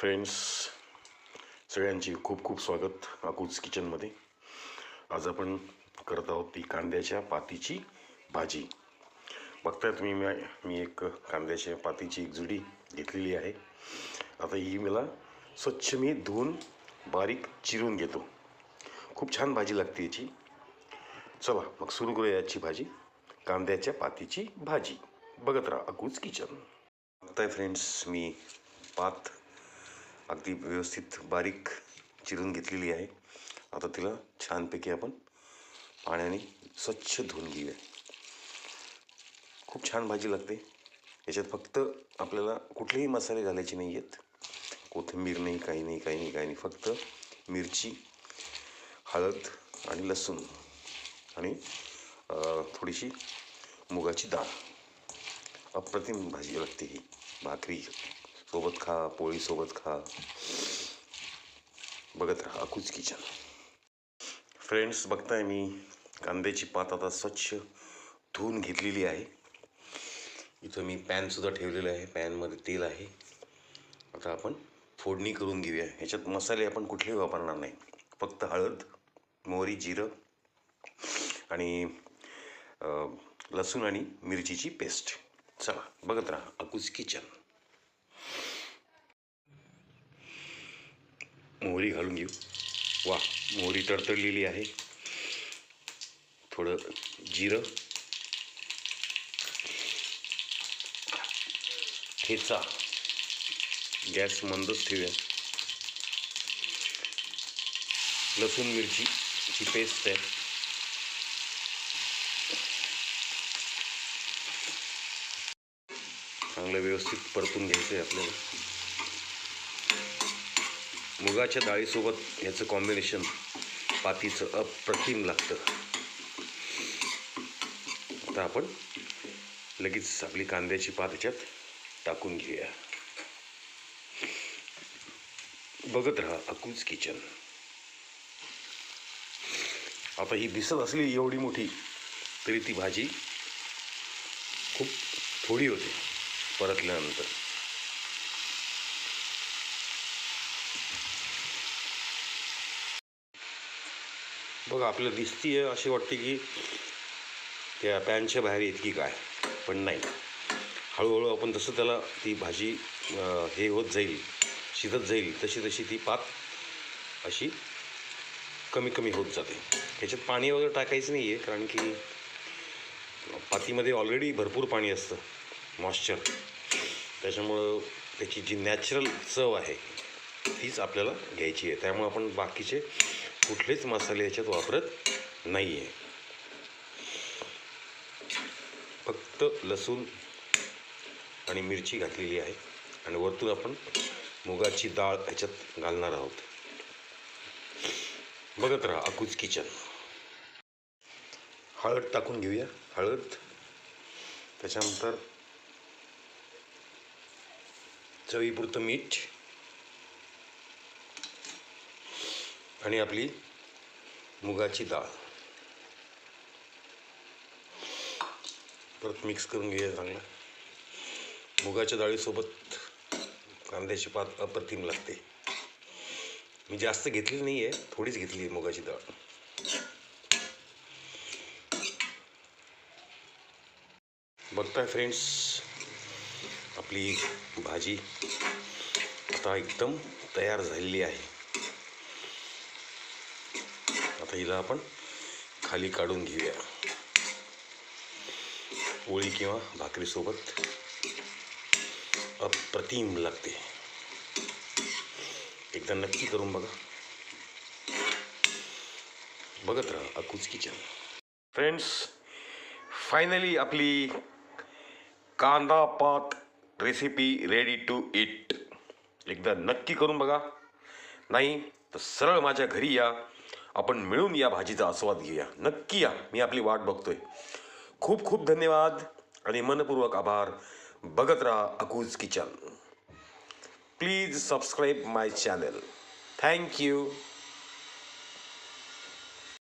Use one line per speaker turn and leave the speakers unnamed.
Friends सगळ्यांची खूप खूप स्वागत अकूज किचनमध्ये. आज आपण करत आहोत ती कांद्याच्या पातीची भाजी. बघताय तुम्ही मी मी एक कांद्याच्या पातीची एक जुडी घेतलेली आहे. आता ही मला स्वच्छ मी धुवून बारीक चिरून घेतो. खूप छान भाजी लागते याची. चला मग सुरू करूया याची भाजी. कांद्याच्या पातीची भाजी. बघत राहा अकूज किचन. बघताय फ्रेंड्स मी पात अगदी व्यवस्थित बारीक चिरून घेतलेली आहे. आता तिला छानपैकी आपण पाण्याने स्वच्छ धुवून घेऊया. खूप छान भाजी लागते. याच्यात फक्त आपल्याला कुठलेही मसाले घालायचे नाही आहेत कोथिंबीर नाही काही नाही काही नाही काही नाही. फक्त मिरची हळद आणि लसूण आणि थोडीशी मुगाची डाळ. अप्रतिम भाजी लागते ही. भाकरी. सोबत खा पोळी सोबत खा बघत राहा अकूज किचन. फ्रेंड्स बघताय मी कांद्याची पात आता स्वच्छ धुवून घेतलेली आहे. इथं मी पॅनसुद्धा ठेवलेलं आहे. पॅनमध्ये तेल आहे. आता आपण फोडणी करून घेऊया. ह्याच्यात मसाले आपण कुठलेही वापरणार नाही. फक्त हळद मोहरी जिरं आणि लसूण आणि मिरचीची पेस्ट. चला बघत राहा अकूज किचन. मोहरी घालून घेऊ. वा मोहरी तडतडलेली आहे. थोडं जिरं. ठेचा. गॅस मंदच ठेवूया. लसूण मिरचीची पेस्ट आहे चांगलं व्यवस्थित परतून घ्यायचं आहे आपल्याला. मुगाच्या डाळीसोबत याचं कॉम्बिनेशन पातीचं अप्रतिम लागतं. आता आपण लगेच आपली कांद्याची पात ह्याच्यात टाकून घेऊया. बघत राहा अकूज किचन. आता ही दिसत असली एवढी मोठी तरी ती भाजी खूप थोडी होते परतल्यानंतर. बघा आपल्याला आहे अशी वाटते की त्या पॅनच्या बाहेर येत की काय पण नाही. हळूहळू आपण जसं त्याला ती भाजी हे होत जाईल शिजत जाईल तशी तशी ती पात अशी कमी कमी होत जाते. ह्याच्यात पाणी वगैरे टाकायचं नाही आहे कारण की पातीमध्ये ऑलरेडी भरपूर पाणी असतं मॉइश्चर त्याच्यामुळं त्याची जी नॅचरल चव आहे तीच आपल्याला घ्यायची आहे. त्यामुळे आपण बाकीचे कुठलेच मसाले याच्यात वापरत नाही आहे फक्त लसूण आणि मिरची घातलेली आहे आणि वरतून आपण मुगाची डाळ ह्याच्यात घालणार आहोत. बघत राहा अकूज किचन. हळद टाकून घेऊया. हळद त्याच्यानंतर चवीपुरतं मीठ आणि आपली मुगाची डाळ. परत मिक्स करून घेऊया चांगलं. मुगाच्या डाळीसोबत कांद्याची पात अप्रतिम लागते. मी जास्त घेतलेली नाही आहे थोडीच घेतली आहे मुगाची डाळ. बघताय फ्रेंड्स आपली भाजी आता एकदम तयार झालेली आहे. आता हिला आपण खाली काढून घेऊया. पोळी किंवा भाकरीसोबत अप्रतिम लागते. एकदा नक्की करून बघा. बघत राहा अकुच किचन. फ्रेंड्स फायनली आपली कांदा पात रेसिपी रेडी टू इट एकदा नक्की करून बघा. नाही तर सरळ माझ्या घरी या. आपण मिळून या भाजीचा आस्वाद घेऊया. नक्की या. मी आपली वाट बघतोय. खूप खूप धन्यवाद आणि मनपूर्वक आभार. बघत राहा अकूज kitchen. Please subscribe my channel. Thank you